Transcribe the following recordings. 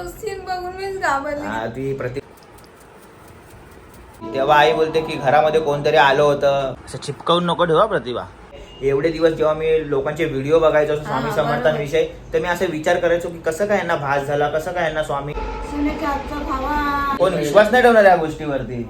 तो सीन बघून मीच घाबरली. हा, ती प्रति तेव्हा आई बोलते की घरामध्ये कोणतरी आलं होतं. असं चिपकावून नको ठेवा प्रतिभा. एवढे दिवस जेव्हा मी लोकांचे व्हिडिओ बघायचो स्वामी हा, समर्थांविषयी तर मी असं विचार करायचो की कसं काय यांना भास झाला कसं काय यांना स्वामी सुनेच्या कोण विश्वास नाही ठेवणार या गोष्टीवरती.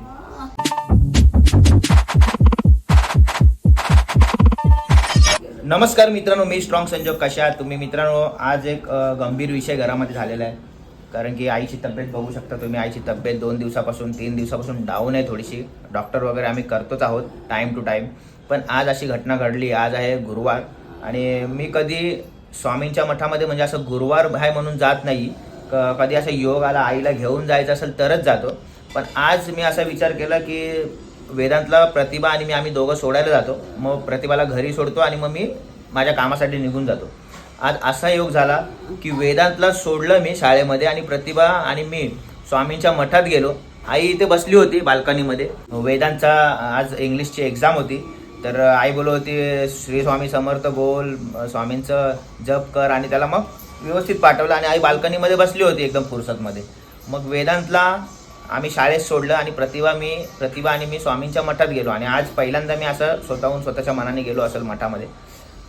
नमस्कार मित्रांनो मी स्ट्रॉंग संजोग कशा आहात तुम्ही मित्रांनो आज एक अ, गंभीर विषय घरामध्ये झालेला आहे. कारण की आईची तब्येत बघू शकता तुम्ही. आईची तब्येत दोन दिवसापासून तीन दिवसापासून डाऊन आहे थोडीशी. डॉक्टर वगैरे आम्ही करतोच आहोत टाईम टू टाईम पण आज अशी घटना घडली. आज आहे गुरुवार. आणि मी कधी स्वामींच्या मठामध्ये म्हणजे असं गुरुवार आहे म्हणून जात नाही. क- कधी असं योग आला आईला घेऊन जायचं असेल तरच जातो. पण आज मी असा विचार केला की वेदांतला प्रतिभा आणि मी आम्ही दोघं सोडायला जातो. मग प्रतिभाला घरी सोडतो आणि मग मी माझ्या कामासाठी निघून जातो. आज असा योग झाला की वेदांतला सोडलं मी शाळेमध्ये आणि प्रतिभा आणि मी स्वामींच्या मठात गेलो. आई इथे बसली होती बाल्कनीमध्ये. वेदांचा आज इंग्लिशची एक्झाम होती. तर आई बोलत होती श्री स्वामी समर्थ बोल स्वामींचं जप कर. आणि त्याला मग व्यवस्थित पाठवलं आणि आई बाल्कनीमध्ये बसली होती एकदम फुरसतमध्ये. मग वेदांतला आम्ही शाळेत सोडलं आणि प्रतिभा मी प्रतिभा आणि मी स्वामींच्या मठात गेलो. आणि आज पहिल्यांदा मी असं स्वतःहून स्वतःच्या मनाने गेलो असेल मठामध्ये.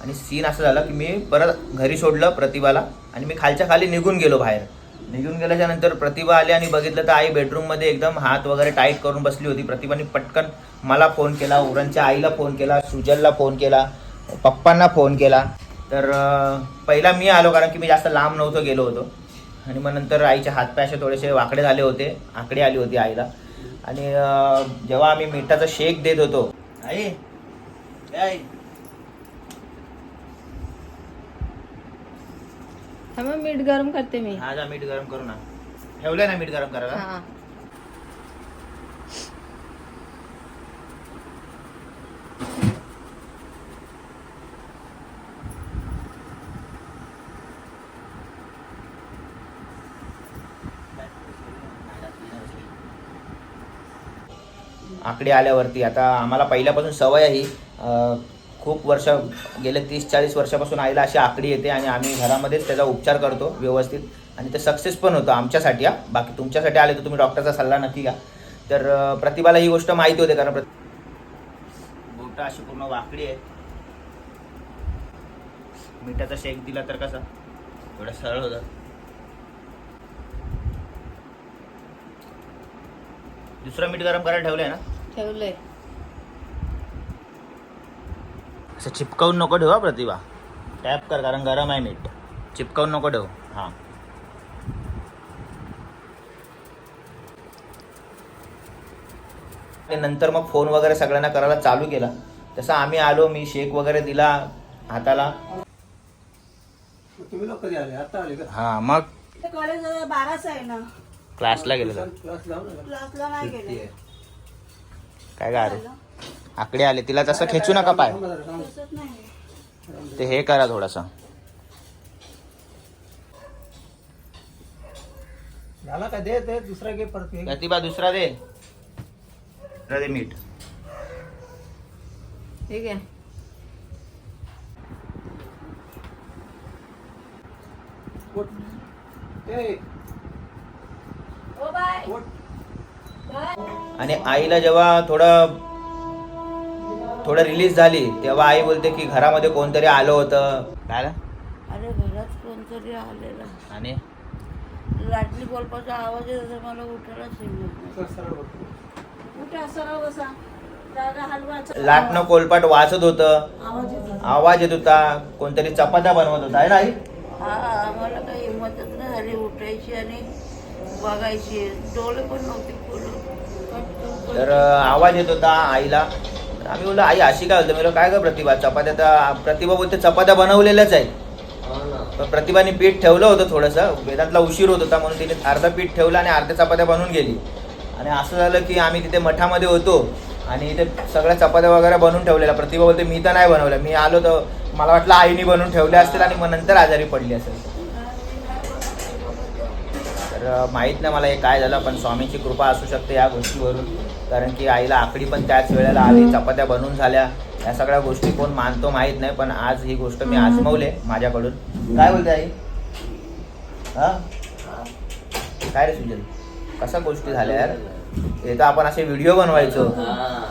आणि सीन असं झालं की मी परत घरी सोडलं प्रतिभाला आणि मी खालच्या खाली निघून गेलो बाहेर. निघून गेल्याच्यानंतर प्रतिभा आली आणि बघितलं तर आई बेडरूममध्ये एकदम हात वगैरे टाईट करून बसली होती. प्रतिभाने पटकन मला फोन केला उरणच्या आईला फोन केला सुजलला फोन केला पप्पांना फोन केला. तर पहिला मी आलो कारण की मी जास्त लांब नव्हतो गेलो होतो. आणि मग नंतर आईचे हातपाय असे थोडेसे वाकडे झाले होते आकडे आली होती आईला. आणि जेव्हा आम्ही मिठाचा शेक देत होतो आई आई थांबा मीठ गरम करते मी. हा जा मीठ गरम करू ना. ठेवलंय ना मीठ गरम करायला? हा. आकडे आल्यावरती. आता आम्हाला पहिल्यापासून सवय आहे ही अं, खूप वर्ष गेले तीस चाळीस वर्षापासून आईला अशी आकडी येते आणि आम्ही घरामध्येच त्याचा उपचार करतो व्यवस्थित. आणि ते सक्सेस पण होतं आमच्यासाठी हा. बाकी तुमच्यासाठी आले तर तुम्ही डॉक्टरचा सल्ला नक्की घ्या. तर प्रतिभाला ही गोष्ट माहिती होते कारण प्रति- बोटं अशी पूर्ण वाकडी आहे मिठाचा शेक दिला तर कसा? थोडं सरळ होतं. दुसरं मीठ गरम करायला ठेवलंय ना? ठेवलंय. असं चिपकावून नको ठेवा प्रतिभा. टॅप कर कारण गरम आहे मीठ. चिपकावून नको ठेव. हां. आणि नंतर मग फोन वगैरे सगळ्यांना करायला चालू केला. तसं आम्ही आलो मी शेक वगैरे दिला हाताला. तुम्ही लोक कधी आले? आता आले का? हा मग कॉलेज बाराच आहे ना. क्लासला गेलो क्लास लावू नका क्लासला नाही गेले. काय काय अरे आकडे आले तिला तसं खेचू नका पाय. ते हे करा थोडासा. झाला का? दे दे दुसरा घे परत घे. प्रतिभा दुसरा दे. दुसरा दे मीठ. ठीक आहे. ए. आणि आईला जेव्हा थोडं थोडं रिलीज झाली तेव्हा आई बोलते की घरामध्ये कोणतरी आलं होतं. काय झालं? अरे घरात कोणतरी आलेला. आणि? लाटली बोलपाचा आवाज येत होता मला उठायलाच हिंमत सरळ उठा बसा. लाटणं कोलपाट वाचत होतं. आवाज येत होता. आवाज येत होता. कोणतरी चपात्या बनवत होता आहे ना आई? हा आम्हाला काही हिंमतच नाही. झाली उठायची आणि बघायची. डोळे पण नव्हते खोलून तर अं, आवाज येत होता आईला. आम्ही बोललो आई अशी काय होतं? मी बोललो, काय ग प्रतिभा? चपात्या तर प्रतिभा बोलते चपात्या बनवलेल्याच आहेत पण प्रतिभाने पीठ ठेवलं होतं थोडंसं. वेदांतला उशीर होत होता म्हणून तिने अर्धा पीठ ठेवलं आणि अर्ध्या चपात्या बनवून गेली. आणि असं झालं की आम्ही तिथे मठामध्ये होतो आणि इथे सगळ्या चपात्या वगैरे बनवून ठेवलेल्या. प्रतिभा बोलते मी तर नाही बनवल्या. मी आलो तर मला वाटलं आईने बनवून ठेवल्या असतील आणि मग नंतर आजारी पडली असेल. तर माहीत नाही मला हे काय झालं पण स्वामीची कृपा असू शकते या गोष्टीवरून. कारण की आईला आकडी पण त्याच वेळेला आली चपात्या बनवून झाल्या. या सगळ्या गोष्टी कोण मानतो माहीत नाही पण आज ही गोष्ट मी आजमवले माझ्याकडून. काय बोलते आई? हा? काय रे सुजल कसा गोष्टी झाल्या यार? हे तर आपण असे व्हिडिओ बनवायचो.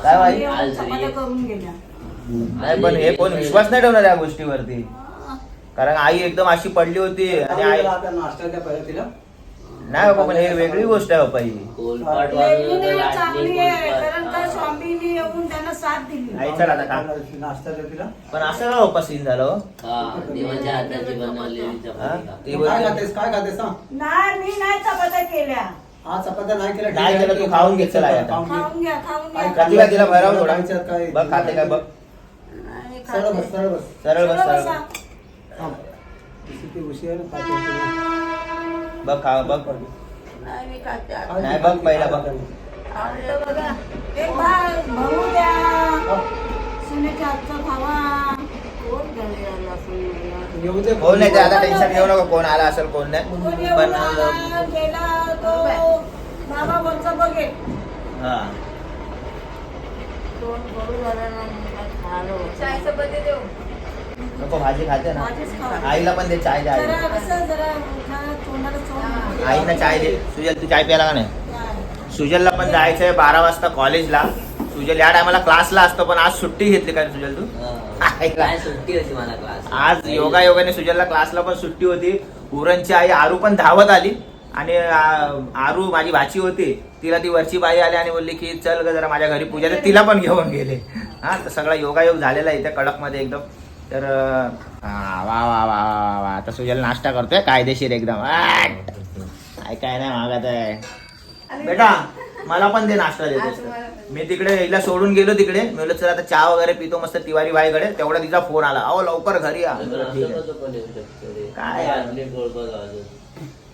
काय भाई चपात्या करून गेल्या. नाही पण हे कोण विश्वास नाही ठेवणार या गोष्टीवरती. कारण आई एकदम अशी पडली होती आणि आई नाही बाबा पण हे वेगळी गोष्ट आहे बाबा ही कोलपाट वेगळी वाजवलं नाही, चांगली आहे कोलपाट. कारण का स्वामींनी येऊन त्यांना साथ दिली आई चल आता नाश्ता तिला पण असं का सीन झालं हो? देवाच्या हाताची बनवलेली? चपाती खा. ती काय बोलते, खातेस काय खातेस सांग नाही मी नाही चपात्या केल्या हा चपात्या नाही केलं तू खाऊन घे, चला आता. खाऊन घे. खाऊन घ्या खाऊन आई, घ्या प्रतिभा तिला भराव थोडा काय? बघ खाते काय बघ नाही सरळ बस खाते. सरळ बस सरळ सरळ बसा. बस. थांब. किती उशीर खाते बघ खा बघ. नाही मी खाते? नाही, बघ पहिला बघ. अरे बघा. एक भाग भरू द्या. सुनेच्या कोण घरी आला सुनेला? येऊ दे कोण नाही ते आता टेन्शन घेऊ नको कोण आला असेल कोण नाही. कोण येऊन पण आला, अं, गेला तो. बाबा वरचा बघेल हा. कोण करू झाला ना मला खायला चाय होतं. चपाती देऊ नको भाजी खाते ना. आईला पण दे चाय द्या आईला. चाय दे. सुजल तू चाय प्याला का नाही. सुजलला पण जायचंय बारा वाजता कॉलेजला. सुजल या टायमाला क्लासला असतो पण आज सुट्टी घेतली काय सुजल तू? हा. काय सुट्टी होती मला क्लास आज योगा योगाने सुजलला क्लासला पण सुट्टी होती. उरणची आई आरू पण धावत आली. आणि आरू माझी भाची होती. तिला ती वरची बाई आली आणि बोलली की चल ग जरा माझ्या घरी पूजा. तर तिला पण घेऊन गेले. हा तर सगळा योगायोग झालेला आहे इथे कडकमध्ये एकदम. तर हा, वा वा वा वा वा वा. आता सुजल नाश्ता करतोय कायदेशीर एकदम. काय काय नाही मागत आहे. बेटा मला पण दे नाश्ता देते मी तिकडे हिला सोडून गेलो तिकडे. मी चल आता चहा वगैरे पितो मस्त तिवारी बाईकडे. तेवढा तिचा फोन आला. अहो लवकर घरी या? काय?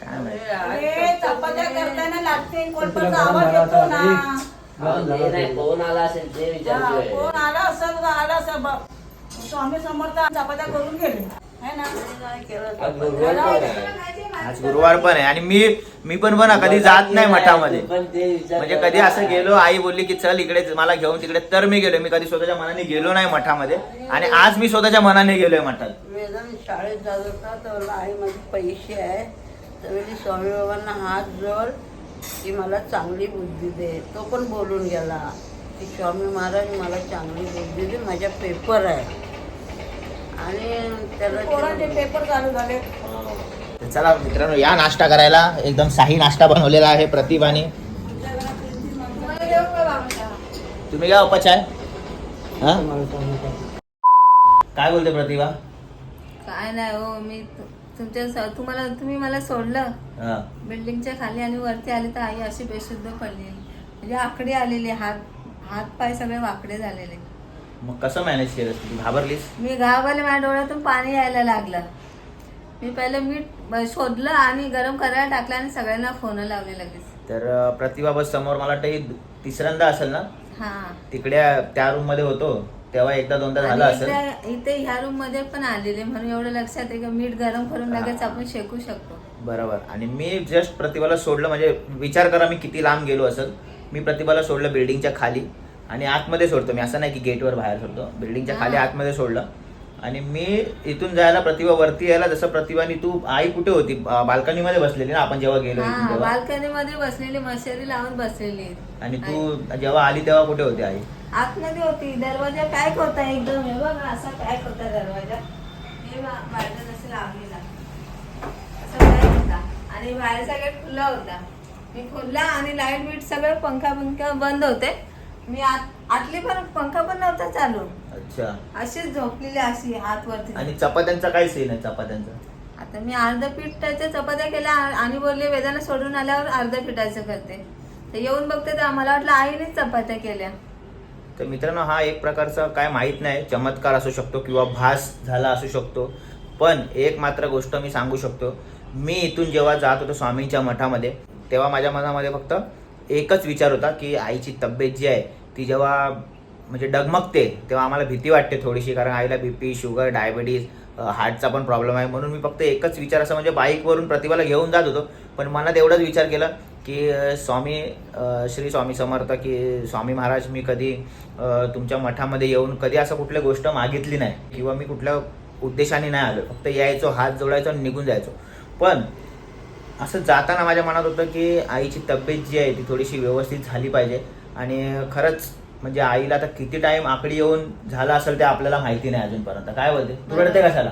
काय माहिती. अरे चपात्या करताना लागते. तुला कोलपाचा गरम आवाज झाला येतो आता. ना. ते नाही कोण आला असेल स्वामी समर्थ चपात्या करून गेले. है ना? आज. गुरुवार पण आहे. आणि मी मी पण बना कधी जात नाही मठामध्ये. म्हणजे कधी असं गेलो आई बोलली की चल इकडे मला घेऊन तिकडे. तर मी गेलो मी कधी स्वतःच्या मनाने गेलो नाही मठामध्ये. आणि आज मी स्वतःच्या मनाने गेलोय मठात. वेदन शाळेत जात होता तर आई माझे पैसे आहे. तर मी स्वामी बाबांना हात जोड की मला चांगली बुद्धी दे. तो पण बोलून गेला की स्वामी महाराज मला चांगली बुद्धी दे माझ्या पेपर आहे. आणि त्याला पोरांचे पेपर चालू झाले. तर चला मित्रांनो या नाश्ता करायला. एकदम शाही नाश्ता बनवलेला आहे प्रतिभाने. तुम्ही घ्या चाय. हा? काय बोलते प्रतिभा? काय नाही हो मी तु- तुमच्या स- तुम्हाला तुम्ही मला सोडलं. हा. बिल्डिंगच्या खाली आणि वरती आले तर आई अशी बेशुद्ध पडलेली. म्हणजे आकडे आलेले हात हात पाय सगळे वाकडे झालेले. मग कसं मॅनेज केलं तू घाबरलीस? मी घाबरले माझ्या डोळ्यातून पाणी यायला लागलं. मी पहिलं मीठ शोधलं आणि गरम करायला टाकलं आणि सगळ्यांना फोन लावले लगेच. तर अं, प्रतिभा बस समोर मला वाटतं ही तिसऱ्यांदा असेल ना? हा. तिकडे त्या रूममध्ये होतो. तेव्हा एकदा दोनदा झालं आणि असेल. इथे इथे ह्या रूममध्ये पण आलेले. म्हणून एवढं लक्षात आहे की मीठ गरम करून लगेच आपण शेकू शकतो. बरोबर. आणि मी जस्ट प्रतिभाला सोडलं म्हणजे विचार करा मी किती लांब गेलो असेल. मी प्रतिभाला सोडलं बिल्डिंगच्या खाली. आणि आतमध्ये सोडतो. मी असं नाही की गेटवर बाहेर सोडतो. बिल्डिंगच्या खाली. आतमध्ये सोडलं. आणि मी इथून जायला प्रतिभा वरती यायला जसं प्रतिभाने तू आई कुठे होती? बाल्कनी मध्ये बसलेली ना आपण जेव्हा गेलो बाल्कनी मध्ये बसलेली मशेरी लावून बसलेली. आणि तू जेव्हा आली तेव्हा कुठे होती आई? आतमध्ये होती. दरवाजा पॅक होता एकदम? हे बघ असा पॅक होता दरवाजा? हे लावलेला. असा होता आणि बाहेरचा गेट खुला होता. मी खोलला आणि लाइट बीट सगळं पंखा पंखा बंद होते. मी आत आतली पण पंखा पण नव्हता चालू. अच्छा. अशीच झोपलेली अशी हात वरती. आणि चपात्यांचा काय सीन आहे चपात्यांचा? आता मी अर्ध्या पिठाच्या चपात्या केल्या आणि बोलले वेदाला सोडून आल्यावर अर्ध्या पिठाचं करते. तर येऊन बघते तर आम्हाला वाटलं आईनेच चपात्या केल्या. तर मित्रांनो हा एक प्रकारचा काय माहीत नाही चमत्कार असू शकतो किंवा भास झाला असू शकतो. पण एक मात्र गोष्ट मी सांगू शकतो. मी इथून जेव्हा जात होतो स्वामींच्या मठामध्ये तेव्हा माझ्या मनामध्ये फक्त एकच विचार होता की आईची तब्येत जी आहे ती जेव्हा म्हणजे डगमगते तेव्हा आम्हाला भीती वाटते थोडीशी कारण आईला बीपी शुगर डायबिटीज हार्टचा पण प्रॉब्लेम आहे. म्हणून मी फक्त एकच विचार असं म्हणजे बाईकवरून प्रतिभाला घेऊन जात होतो. पण मनात एवढाच विचार केला की स्वामी श्री स्वामी समर्थ की स्वामी महाराज मी कधी तुमच्या मठामध्ये येऊन कधी असं कुठल्या गोष्ट मागितली नाही किंवा मी कुठल्या उद्देशाने नाही आलो. फक्त यायचो हात जोडायचो आणि निघून जायचो. पण असं जाताना माझ्या मनात होतं की आईची तब्येत जी आहे ती थोडीशी व्यवस्थित झाली पाहिजे. आणि खरंच म्हणजे आईला आता किती टाइम आकडी येऊन झाला असेल ते आपल्याला माहिती नाही अजूनपर्यंत. काय बोलते? तू रडते कशाला?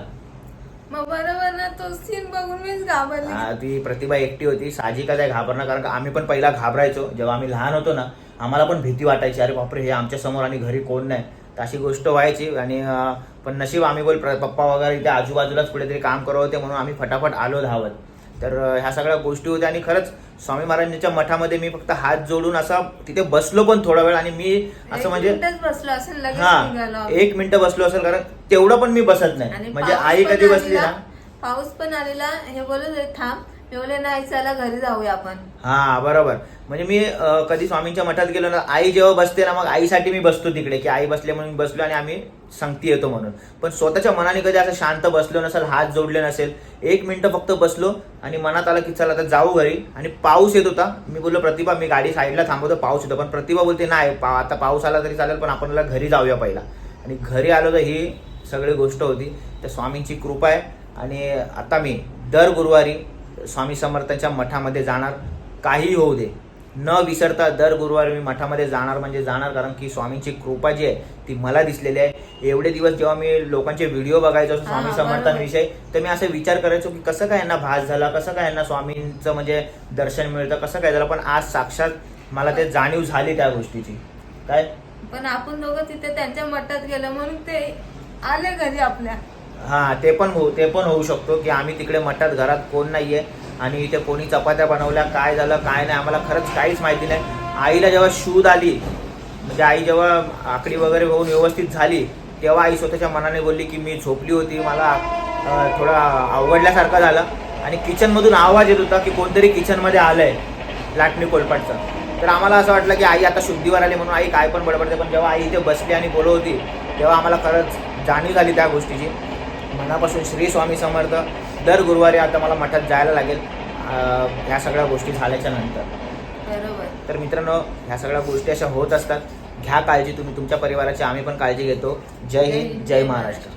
मग बरोबर ना तो सीन बघून मीच घाबरली. हा, ती प्रतिभा एकटी होती. साहजिकच आहे घाबरणं कारण का आम्ही पण पहिला घाबरायचो. जेव्हा आम्ही लहान होतो ना आम्हाला पण भीती वाटायची. अरे बापरे हे आमच्यासमोर आणि घरी कोण नाही? तर अशी गोष्ट व्हायची आणि अं, पण नशीब आम्ही बोल प्र- पप्पा वगैरे इथे आजूबाजूलाच कुठेतरी काम करत होते म्हणून आम्ही फटाफट आलो धावत. तर ह्या सगळ्या गोष्टी होत्या आणि खरंच स्वामी महाराजांच्या मठामध्ये मी फक्त हात जोडून असा तिथे बसलो पण थोडा वेळ आणि मी असं म्हणजे हा. एक मिनिट बसलो असेल कारण तेवढं पण मी बसत नाही. म्हणजे आई कधी बसली ना? पाऊस पण आलेला हे बोलत थांब. ठेवले नाही चला घरी जाऊया आपण. हा बरोबर. म्हणजे मी कधी स्वामींच्या मठात गेलो ना आई जेव्हा बसते ना मग आईसाठी मी बसतो तिकडे की आई बसले म्हणून बसलो आणि आम्ही संगती येतो म्हणून. पण स्वतःच्या मनाने कधी असं शांत बसलो नसेल हात जोडले नसेल एक मिनिटं फक्त बसलो आणि मनात आलं की चला आता जाऊ घरी. आणि पाऊस येत होता. मी बोललो प्रतिभा मी गाडी साईडला थांबवतो पाऊस येतो. पण प्रतिभा बोलते नाही पा आता पाऊस आला तरी चालेल पण आपल्याला घरी जाऊया पहिला. आणि घरी आलो तर ही सगळी गोष्ट होती. त्या स्वामींची कृपा आहे. आणि आता मी दर गुरुवारी स्वामी समर्थांच्या मठामध्ये जाणार काही होऊ दे. न विसरता दर गुरुवारी मी मठामध्ये जाणार म्हणजे जाणार कारण की स्वामींची कृपा जी आहे ती मला दिसलेली आहे. एवढे दिवस जेव्हा मी लोकांचे व्हिडिओ बघायचो स्वामी. समर्थांविषयी तर मी असं विचार करायचो की कसं काय यांना भास झाला कसं काय यांना स्वामींचं म्हणजे दर्शन मिळतं कसं काय झालं पण आज साक्षात मला ते जाणीव झाली त्या गोष्टीची. काय? पण आपण दोघं तिथे त्यांच्या मठात गेलो म्हणून ते आले घरी आपल्या. हां ते पण होऊ ते पण होऊ शकतो की आम्ही तिकडे मठात घरात कोण आहे आणि इथे कोणी चपात्या बनवल्या काय झालं काय नाही आम्हाला खरंच काहीच माहिती नाही. आईला जेव्हा शूद आली म्हणजे आई जेव्हा आकडी वगैरे होऊन व्यवस्थित झाली तेव्हा आई स्वतःच्या मनाने बोलली की मी झोपली होती मला थोडा आवडल्यासारखं झालं आणि किचनमधून आवाज येत होता की कोणतरी किचनमध्ये आलं आहे लाटणी कोलपाटचं. तर आम्हाला असं वाटलं की आई आता शुद्धीवर आली म्हणून आई काय पण बडबडते पण जेव्हा आई इथे बसली आणि बोलवती होती तेव्हा आम्हाला खरंच जाणीव झाली त्या गोष्टीची. मनापासून श्री स्वामी समर्थ दर गुरुवारी आता मला मठात जायला लागेल ह्या सगळ्या गोष्टी झाल्याच्यानंतर. बरोबर. तर मित्रांनो ह्या सगळ्या गोष्टी अशा होत असतात. घ्या काळजी तुम्ही तुमच्या परिवाराची आम्ही पण काळजी घेतो. जय हिंद जय महाराष्ट्र.